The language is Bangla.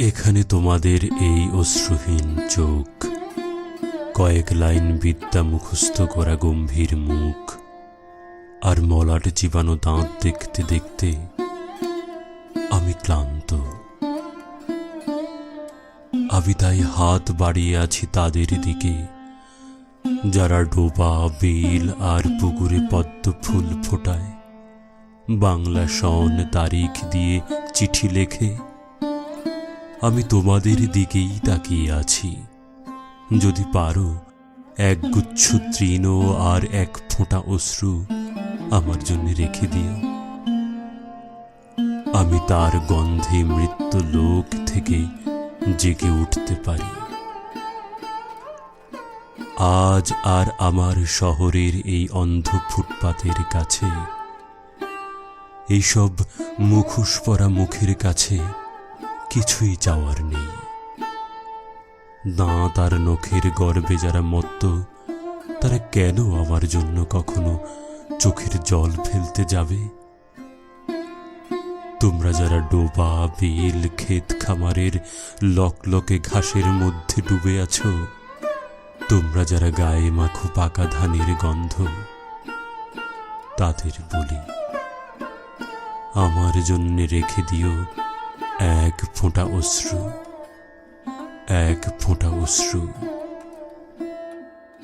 এখানে তোমাদের এই অশ্রুহীন চোখ। কয়েক লাইন বিদ্যা মুখস্থ করা গম্ভীর মুখ। আর মলাট জীবাণু দাঁত দেখতে দেখতে আমি ক্লান্ত। আমি তাই হাত বাড়িয়ে আছি তাদের দিকে, যারা ডোবা, বিল আর পুকুরে পদ্ম ফুল ফোটায়। বাংলা সন তারিখ দিয়ে চিঠি লেখে আমি তোমাদের দিকেই তাকিয়ে আছি। যদি পারো এক গুচ্ছ তৃণ আর এক ফোঁটা অশ্রু আমার জন্য রেখে দিও। আমি তার গন্ধে মৃত্যু লোক থেকে জেগে উঠতে পারি। আজ আর আমার শহরের এই অন্ধ ফুটপাতের কাছে, এইসব মুখোশ পরা মুখের কাছে কিছুই চাওয়ার নেই। দাঁত আর নখের গর্বে যারা মত্ত, তারা কেন আমার জন্য কখনো চোখের জল ফেলতে যাবে? তোমরা যারা ডোবা, বেল, ক্ষেত খামারের লকলকে ঘাসের মধ্যে ডুবে আছো, তোমরা যারা গায়ে মাখো পাকা ধানের গন্ধ, তাদের বলি, আমার জন্য রেখে দিও এক ফোঁটা অশ্রু এক ফোঁটা অশ্রু।